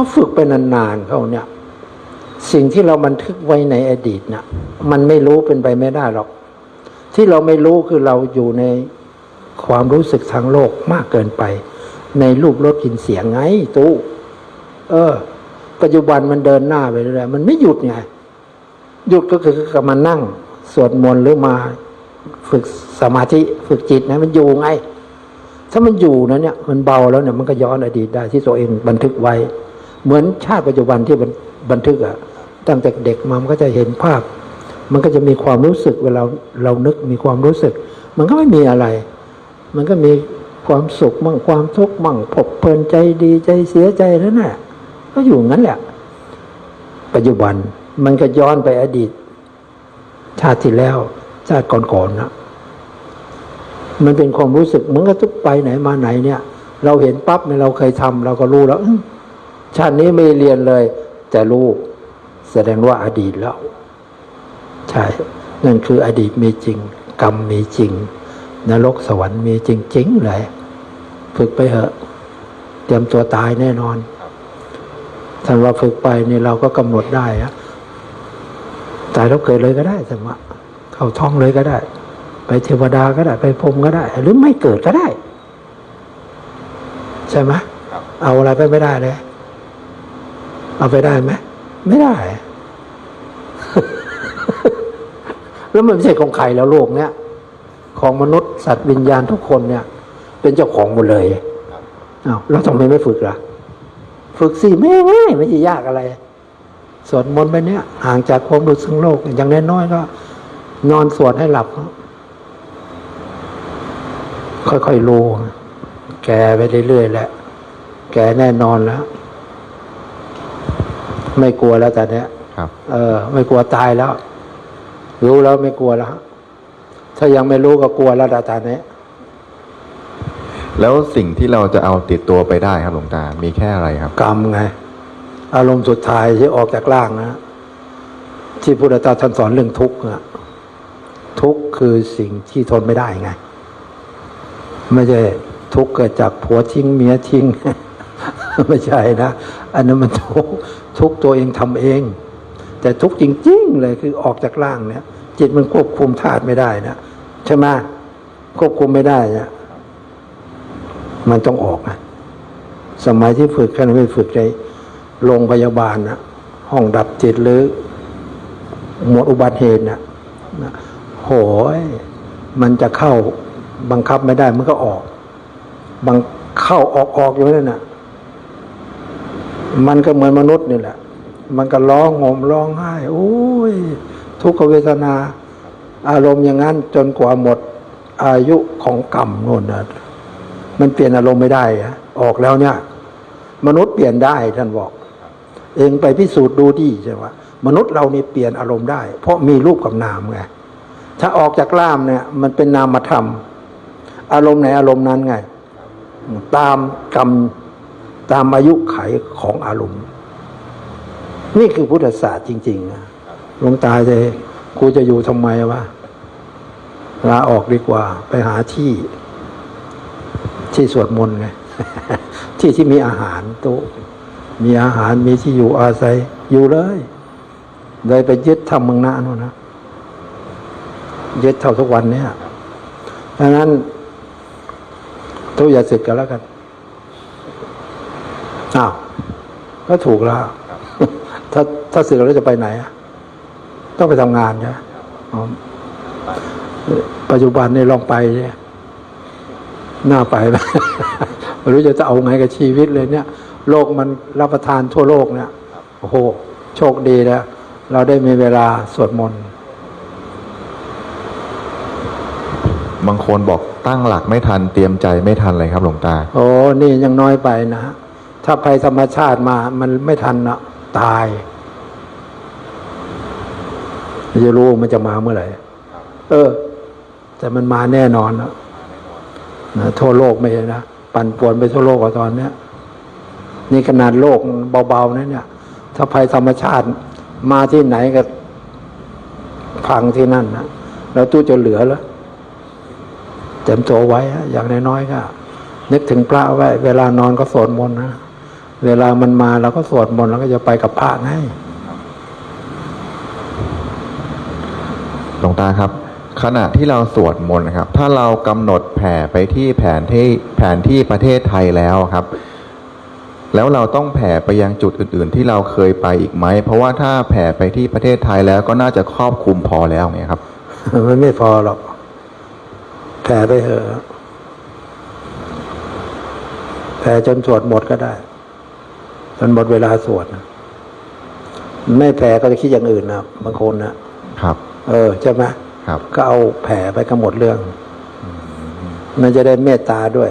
าฝึกไปนานๆเขาเนี่ย สิ่งที่เราบันทึกไว้ในอดีตน่ะมันไม่รู้เป็นไปไม่ได้หรอก ที่เราไม่รู้คือเราอยู่ในความรู้สึกทางโลกมากเกินไป ในรูปรสกลินเสียงไงตู้เออ ปัจจุบันมันเดินหน้าไปเรื่อยมันไม่หยุดไงหยุดก็คือกับมานั่ง สวดมนต์หรือมา ฝึกสมาธิฝึกจิตนะมันอยู่ไง ถ้ามันอยู่นะเนี่ย มันเบาแล้วเนี่ยมันก็ย้อนอดีตได้ที่ตัวเองบันทึกไว้ เหมือนชาติปัจจุบันที่บันทึกอะตั้งแต่เด็กมามันก็จะเห็นภาพ มันก็จะมีความรู้สึกเวลาเรานึกมีความรู้สึก มันก็ไม่มีอะไร มันก็มีความสุขมั่งความทุกข์มั่งผบเพลินใจดีใจเสียใจนั่นแหละก็อยู่งั้นแหละ ปัจจุบันมันก็ย้อนไปอดีต ชาติที่แล้ว ชาติก่อนๆนะมันเป็นความรู้สึกเหมือนกับทุกไปไหนมาไหนเนี่ย เราเห็นปั๊บเนี่ยเราเคยทำเราก็รู้แล้ว ชาตินี้ไม่เรียนเลย แต่รู้แสดงว่าอดีตแล้ว ใช่ นั่นคืออดีตมีจริง กรรมมีจริง นรกสวรรค์มีจริงๆเลยฝึกไปเถอะ เตรียมตัวตายแน่นอนท่านว่าฝึกไปนี่เราก็กำหนดได้อะตายแล้วเกิดเลยก็ได้ท่านว่าเข้าท้องเลยก็ได้ ไปเทวดาก็ได้ ไปพรหมก็ได้ หรือไม่เกิดก็ได้ ใช่ไหมครับเอาอะไรไปไม่ได้เลย เอาไปได้ไหมไม่ได้ แล้วมันไม่ใช่ของใครแล้วโลกเนี้ยของมนุษย์สัตว์วิญญาณทุกคนเนี่ย เป็นเจ้าของหมดเลยอ้าวแล้วทำไมไม่ฝึกล่ะ ฝึกสิไม่ง่ายไม่ใช่ยากอะไรสวดมนต์ไปเนี้ยห่างจากความรู้สึกโลก อย่างน้อยๆก็ นอนสวดให้หลับ ค่อยๆรู้แก่ไปเรื่อยๆแหละ แก่แน่นอนแล้ว ไม่กลัวแล้วแต่เนี้ยครับ เออ ไม่กลัวตายแล้ว รู้แล้วไม่กลัวแล้วถ้ายังไม่รู้ก็กลัวแล้วแต่ตอนนี้แล้วสิ่งที่เราจะเอาติดตัวไปได้ครับหลวงตา มีแค่อะไรครับ กรรมไง อารมณ์สุดท้ายที่ออกจากร่างนะที่พุทธตาท่านสอนเรื่องทุกข์อะทุกข์คือสิ่งที่ทนไม่ได้ไง ไม่ใช่ทุกข์เกิดจากผัวทิ้งเมียทิ้ง ไม่ใช่นะ อันนั้นมันทุกทุกตัวเองทำเอง แต่ทุกจริง ๆ เลยคือออกจากร่างเนี่ยจิตมันควบคุมธาตุไม่ได้นะใช่ไหมควบคุมไม่ได้เนี่ยมันต้องออกนะสมัยที่ฝึกกันไม่ฝึกในโรงพยาบาลนะห้องดับจิตหรือหมดอุบัติเหตุนะนะโหยมันจะเข้าบังคับไม่ได้มันก็ออก บังเข้าออกออกอยู่นั่นน่ะ มันก็เหมือนมนุษย์นี่แหละ มันก็ร้องห่มร้องไห้โอ้ย ทุกขเวทนา อารมณ์อย่างนั้นจนกว่าหมดอายุของกรรมโน่นนะมันเปลี่ยนอารมณ์ไม่ได้อะออกแล้วเนี่ย มนุษย์เปลี่ยนได้ท่านบอก เองไปพิสูจน์ดูดิใช่ไหมมนุษย์เรานี่เปลี่ยนอารมณ์ได้ เพราะมีรูปกับนามไงถ้าออกจากล่ามเนี่ย มันเป็นนามธรรม อารมณ์ไหนอารมณ์นั้นไง ตามกรรม ตามอายุไขของอารมณ์ นี่คือพุทธศาสตร์จริงๆนะหลวงตาจะกูจะอยู่ทำไมวะลาออกดีกว่า ไปหาที่ ที่สวดมนต์ไง ที่ที่มีอาหารโต๊ะมีอาหารมีที่อยู่อาศัย อยู่เลยเลยไปยึดทำเมืองหน้านู่นนะยึดเท่าทุกวันเนี้ยดังนั้นทุกอย่าสึกกันแล้วกัน อ้าวก็ถูกแล้ว ถ้าถ้าสึกแล้วจะไปไหนอะต้องไปทำงานใช่ไหมอ๋อปัจจุบันนี่ลองไปเนี่ยน่าไปไหมไม่รู้จะเอาไงกับชีวิตเลยเนี่ย โลกมันรับประทานทั่วโลกเนี่ยโอ้โห โชคดีแล้วเราได้มีเวลาสวดมนต์บางคนบอกตั้งหลักไม่ทันเตรียมใจไม่ทันเลยครับหลวงตา โอ้นี่ยังน้อยไปนะ ถ้าภัยธรรมชาติมา มันไม่ทันนะตายไม่จะรู้มันจะมาเมื่อไหร่เออ แต่มันมาแน่นอนนะทั่วโลกไม่ใช่นะปั่นป่วนไปทั่วโลกอะตอนเนี้ยนี่ขนาดโลกเบาๆนะเนี่ย ถ้าภัยธรรมชาติมาที่ไหนก็พังที่นั่นนะแล้วตู้จะเหลือแล้วเต็มตัวไว้อะอย่างน้อยๆก็นึกถึงพระไว้ เวลานอนก็สวดมนต์นะ เวลามันมาเราก็สวดมนต์เราก็จะไปกับพระไงหลวงตาครับ ขณะที่เราสวดมนต์นะครับ ถ้าเรากำหนดแผ่ไปที่แผนที่แผนที่ประเทศไทยแล้วครับ แล้วเราต้องแผ่ไปยังจุดอื่น ๆ ที่เราเคยไปอีกไหม เพราะว่าถ้าแผ่ไปที่ประเทศไทยแล้วก็น่าจะครอบคลุมพอแล้วไงครับมันไม่พอหรอกแผ่ไปเถอะแผ่จนสวดหมดก็ได้ จนหมดเวลาสวดนะไม่แผ่ก็จะคิดอย่างอื่นนะบางคนนะครับ เออใช่ไหมครับ ก็เอาแผ่ไปก็หมดเรื่อง มันจะได้เมตตาด้วย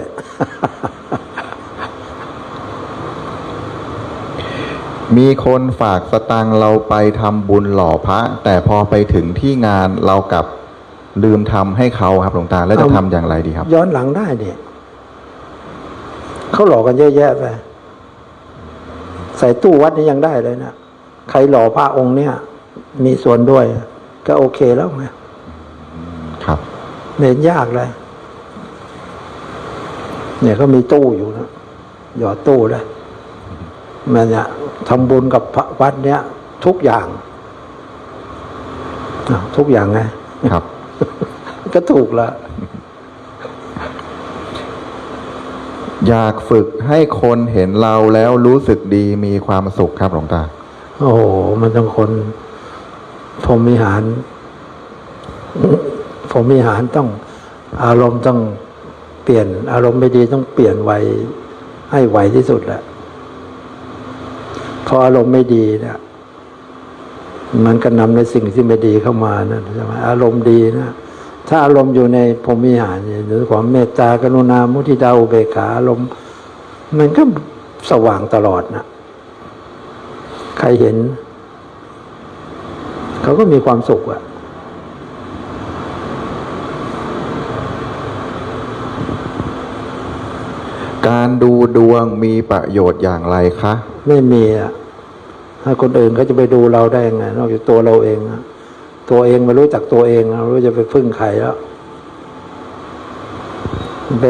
มีคนฝากสตังค์เราไปทำบุญหล่อพระ แต่พอไปถึงที่งานเรากลับลืมทำให้เขาครับหลวงตาแล้วจะเอาทำอย่างไรดีครับ ย้อนหลังได้เนี่ยเขาหลอกกันเยอะแยะไป ใส่ตู้วัดนี่ยังได้เลยนะใครหล่อพระองค์เนี่ย มีส่วนด้วย ก็โอเคแล้วไงครับไม่เห็นยากเลยเนี่ยเขามีตู้อยู่นะหยอดตู้เลยมันเนี่ยทำบุญกับพระวัดเนี้ยทุกอย่างอ้าวทุกอย่างไงครับ ก็ถูกละ อยากฝึกให้คนเห็นเราแล้วรู้สึกดีมีความสุขครับหลวงตา โอ้โห มันต้องคนพรหมิหารพรหมิหารต้องอารมณ์ต้องเปลี่ยน อารมณ์ไม่ดีต้องเปลี่ยนไวให้ไวที่สุดแหละพออารมณ์ไม่ดีเนี่ยมันก็นำในสิ่งที่ไม่ดีเข้ามานะใช่ไหมอารมณ์ดีนะ ถ้าอารมณ์อยู่ในพรหมิหารเนี่ยหรือความเมตตากรุณามุทิตาอุเบกขาอารมณ์มันก็สว่างตลอดนะใครเห็น เขาก็มีความสุขอะการดูดวงมีประโยชน์อย่างไรคะ ไม่มีอะถ้าคนอื่นเขาจะไปดูเราได้ยังไง นอกจากตัวเราเองอะ ตัวเองไม่รู้จักตัวเองเรารู้จะไปพึ่งใครแล้วไป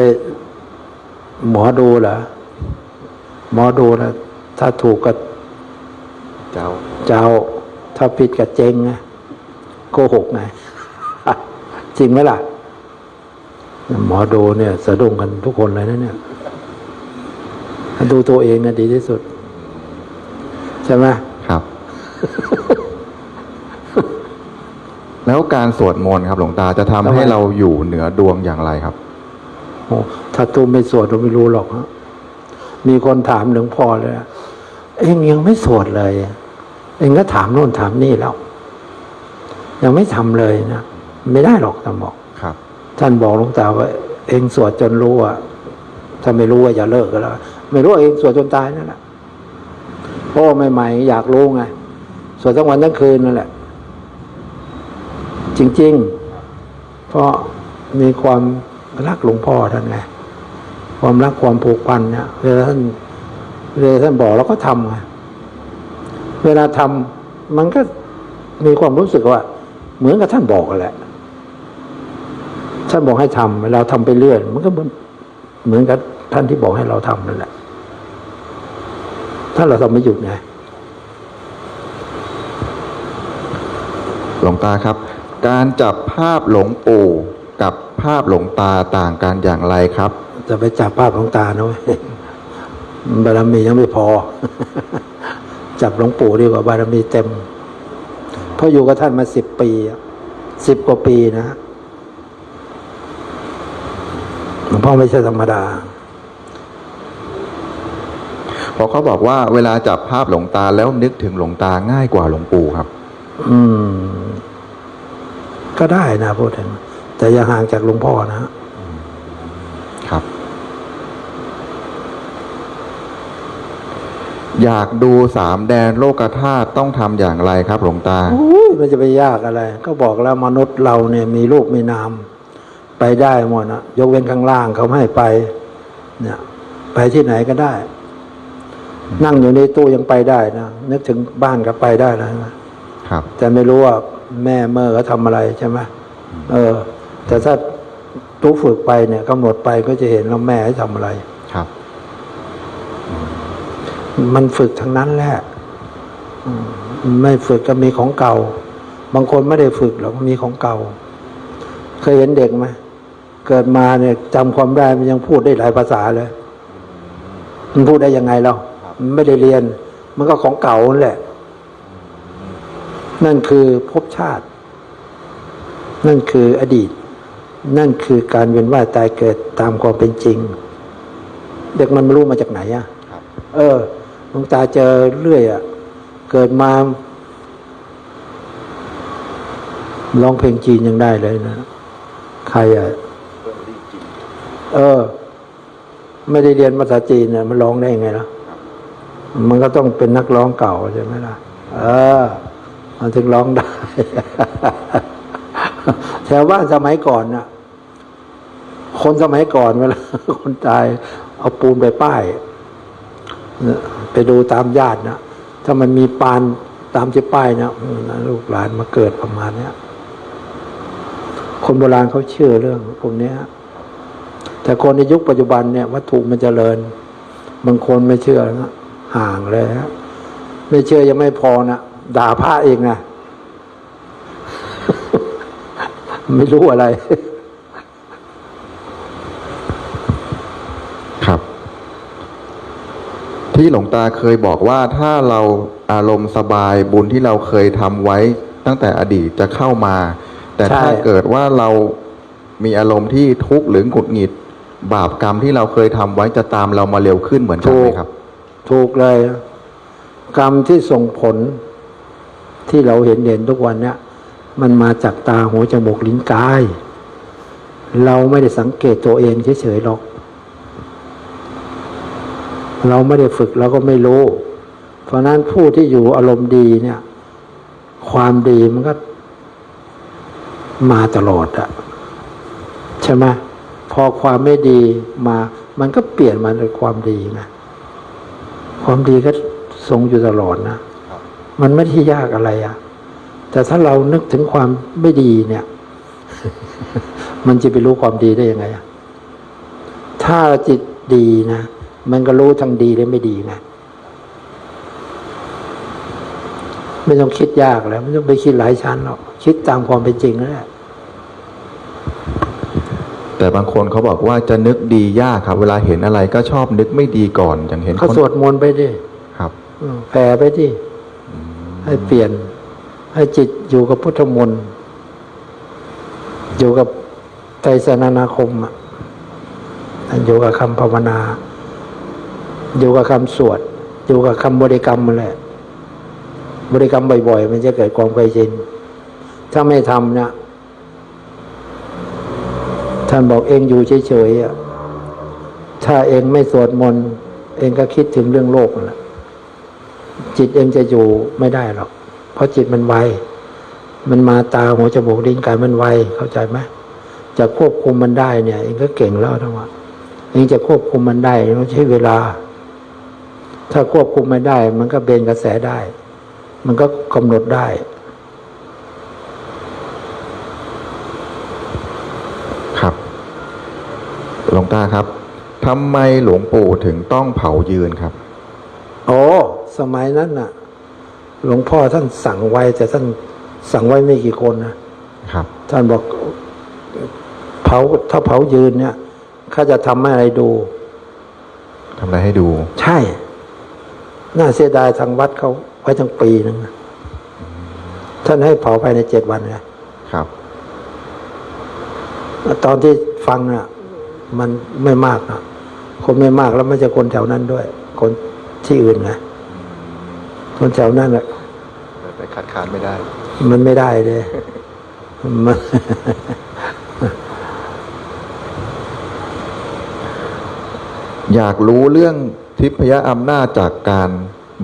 หมอดูเหรอหมอดูนะถ้าถูกก็เจ้า เจ้า ถ้าผิดก็เจ๊งไงโกหกไงจริงไหมล่ะ หมอดูเนี่ยสะดุ้งกันทุกคนเลยนะเนี่ยดูตัวเองนะดีที่สุด ใช่ไหม ครับ แล้ว การสวดมนต์ครับ หลวงตาจะทำให้เราอยู่เหนือดวงอย่างไรครับโอ้ถ้าตูไม่สวดเราไม่รู้หรอกฮะมีคนถามหลวงพ่อเลยอะเองยังไม่สวดเลย เองก็ถามโน่นถามนี่แล้วยังไม่ทำเลยนะไม่ได้หรอกท่านบอกครับ ท่านบอกหลวงตาว่า เองสวดจนรู้อะถ้าไม่รู้ว่าอย่าเลิกก็แล้วไม่รู้ว่าเองสวดจนตายนั่นแหละเพราะว่าใหม่ๆอยากรู้ไงสวดทั้งวันทั้งคืนนั่นแหละ จริง ๆ เพราะมีความรักหลวงพ่อท่านไงความรักความผูกพันเนี่ยเวลาท่านเวลาท่านบอกเราก็ทำไงเวลาทำมันก็มีความรู้สึกว่า เหมือนกับท่านบอกแหละท่านบอกให้ทำเราทำไปเรื่อยมันก็เหมือนเหมือนกับท่านที่บอกให้เราทำนั่นแหละถ้าเราทำไม่หยุดไงหลวงตาครับ การจับภาพหลวงปู่กับภาพหลวงตาต่างกันอย่างไรครับ จะไปจับภาพหลวงตานะเว้ยบารมียังไม่พอ จับหลวงปู่ดีกว่าบารมีเต็ม เพราะอยู่กับท่านมาสิบปีสิบกว่าปีนะหลวงพ่อไม่ใช่ธรรมดาเพราะเขาบอกว่าเวลาจับภาพหลวงตาแล้วนึกถึงหลวงตาง่ายกว่าหลวงปู่ครับ อืม ก็ได้นะพูดถึง แต่อย่าห่างจากหลวงพ่อนะ ครับ อยากดูสามแดนโลกธาตุต้องทำอย่างไรครับหลวงตาอุ้ยมันจะไปยากอะไร ก็บอกแล้วมนุษย์เราเนี่ยมีรูปมีนาม ไปได้หมดนะยกเว้นข้างล่างเขาไม่ให้ไป เนี่ย ไปที่ไหนก็ได้ นั่งอยู่ในตู้ยังไปได้นะนึกถึงบ้านก็ไปได้แล้วนะครับ แต่ไม่รู้ว่า แม่เมื่อเขาทำอะไรใช่ไหมเออ แต่ถ้าตู้ฝึกไปเนี่ยกำหนดไปก็จะเห็นว่าแม่ให้ทำอะไร ครับ มันฝึกทั้งนั้นแหละอืมไม่ฝึกก็มีของเก่า บางคนไม่ได้ฝึกหรอกมีของเก่า เคยเห็นเด็กไหมเกิดมาเนี่ยจำความได้มันยังพูดได้หลายภาษาเลย มันพูดได้ยังไงเรามันไม่ได้เรียน มันก็ของเก่านั่นแหละ นั่นคือภพชาติ นั่นคืออดีต นั่นคือการเวียนว่ายตายเกิดตามความเป็นจริง เด็กมันไม่รู้มาจากไหนอะครับเออหลวงตาเจอเรื่อยอะเกิดมาร้องเพลงจีนยังได้เลยนะ ใครอะเออ ไม่ได้เรียนภาษาจีนเนี่ยมันร้องได้ยังไงล่ะมันก็ต้องเป็นนักร้องเก่าใช่ไหมล่ะ เออ มันถึงร้องได้ แถวบ้านสมัยก่อนน่ะ คนสมัยก่อนเวลาคนตายเอาปูนไปป้ายไปดูตามญาตินะถ้ามันมีปานตามที่ป้ายนะลูกหลานมาเกิดประมาณเนี้ยคนโบราณเขาเชื่อเรื่องพวกนี้แต่คนในยุคปัจจุบันเนี่ย วัตถุมันเจริญ บางคนไม่เชื่อนะห่างเลยฮะไม่เชื่อยังไม่พอนะ ด่าพระเองนะ ไม่รู้อะไร ครับ ที่หลวงตาเคยบอกว่าถ้าเราอารมณ์สบายบุญที่เราเคยทำไว้ตั้งแต่อดีตจะเข้ามา แต่ใช่ถ้าเกิดว่าเรามีอารมณ์ที่ทุกข์หรือหงุดหงิด บาปกรรมที่เราเคยทำไว้จะตามเรามาเร็วขึ้นเหมือนกันไหมครับ ถูกเลย กรรมที่ส่งผล ที่เราเห็นเห็นทุกวันเนี้ยมันมาจากตาหูจมูกลิ้นกาย เราไม่ได้สังเกตตัวเองเฉยๆหรอก เราไม่ได้ฝึกเราก็ไม่รู้ เพราะนั้นผู้ที่อยู่อารมณ์ดีเนี่ย ความดีมันก็มาตลอดอะใช่ไหมพอความไม่ดีมา มันก็เปลี่ยนมาเป็นความดีไงความดีก็ทรงอยู่ตลอดนะ มันไม่ที่ยากอะไรอะแต่ถ้าเรานึกถึงความไม่ดีเนี่ย มันจะไปรู้ความดีได้ยังไงอะถ้าจิตดีนะ มันก็รู้ทั้งดีและไม่ดีไงไม่ต้องคิดยากแล้วไม่ต้องไปคิดหลายชั้นหรอกคิดตามความเป็นจริงแล้วแหละแต่บางคนเขาบอกว่าจะนึกดียากครับ เวลาเห็นอะไรก็ชอบนึกไม่ดีก่อนอย่างเห็นเขาคนสวดมนต์ไปดิครับอืมแผ่ไปดิ ให้เปลี่ยน ให้จิตอยู่กับพุทธมนต์อยู่กับไตรสนานาคมอะอยู่กับคำภาวนา อยู่กับคำสวด อยู่กับคำบริกรรมมันแหละบริกรรมบ่อยๆ มันจะเกิดความเคยชินถ้าไม่ทำเนี่ยท่านบอกเองอยู่เฉยๆถ้าเองไม่สวดมนต์เองก็คิดถึงเรื่องโลกนั่นแหละ จิตเองจะอยู่ไม่ได้หรอก เพราะจิตมันไว มันมาตาหัวจมูกลิ้นกายมันไวเข้าใจไหมจะควบคุมมันได้เนี่ยเองก็เก่งแล้วทั้งว่าเองจะควบคุมมันได้ต้องใช้เวลา ถ้าควบคุมไม่ได้ มันก็เบนกระแสได้ มันก็กำหนดได้ครับหลวงตาครับทำไมหลวงปู่ถึงต้องเผายืนครับ โอ้ สมัยนั้นน่ะ หลวงพ่อท่านสั่งไว้แต่ท่านสั่งไว้ไม่กี่คนนะครับ ท่านบอกเผาถ้าเผายืนเนี่ยข้าจะทำให้อะไรดูทำอะไรให้ดู ใช่ น่าเสียดายทางวัดเขาไว้ทั้งปีนึงนะท่านให้เผาภายในเจ็ดวันไงครับ ตอนที่ฟังน่ะ มันไม่มากนะคนไม่มากแล้วไม่ใช่คนแถวนั้นด้วย คนที่อื่นไง คนแถวนั้นอะไปคัดค้านไม่ได้ มันไม่ได้เลยมันอยากรู้เรื่องทิพยอำนาจจากการ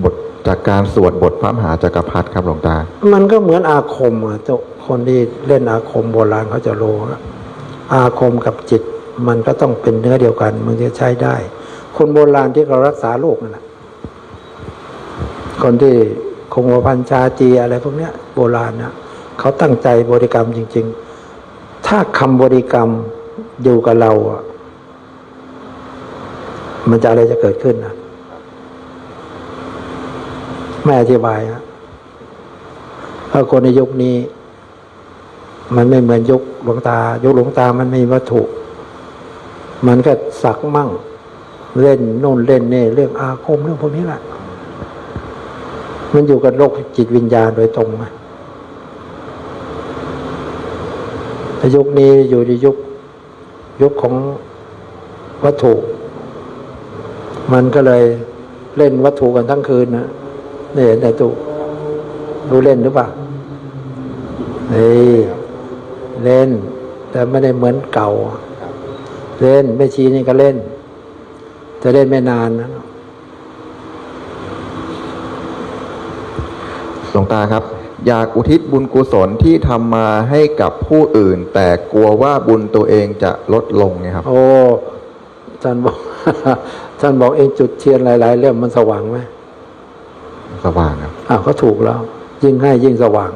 บทจากการสวดบทพระมหาจักรพรรดิครับหลวงตา มันก็เหมือนอาคมอะเจ้าคนที่เล่นอาคมโบราณเขาจะรู้นะอาคมกับจิต มันก็ต้องเป็นเนื้อเดียวกัน มันจะใช้ได้ คนโบราณที่เขารักษาโรคนั่นแหละ คนที่คงวพันชาจีอะไรพวกเนี้ยโบราณนะเขาตั้งใจบริกรรมจริง ๆ ถ้าคำบริกรรมอยู่กับเราอะมันจะอะไรจะเกิดขึ้นนะไม่อธิบายนะเพราะคนในยุคนี้ มันไม่เหมือนยุคหลวงตา ยุคหลวงตามันไม่มีวัตถุ มันก็สักมั่ง เล่นโน่นเล่นนี่เรื่องอาคมเรื่องพวกนี้แหละ มันอยู่กับโลกจิตวิญญาณโดยตรงไหมแต่ยุคนี้อยู่ในยุคยุคของวัตถุ มันก็เลยเล่นวัตถุกันทั้งคืนนะนี่เห็นแต่ตุดูเล่นหรือเปล่าเฮ้ยเล่น แต่ไม่ได้เหมือนเก่า เล่นไม่ชี้นี่ก็เล่น จะเล่นไม่นานนะ หล วงตาครับ อยากอุทิศบุญกุศลที่ทำมาให้กับผู้อื่น แต่กลัวว่าบุญตัวเองจะลดลงไงครับ โอ้ท่านบอกท่านบอกเองจุดเทียนหลาย ๆ เล่มมันสว่างไหมสว่างครับอ้าวก็ถูกแล้ว ยิ่งให้ยิ่งสว่าง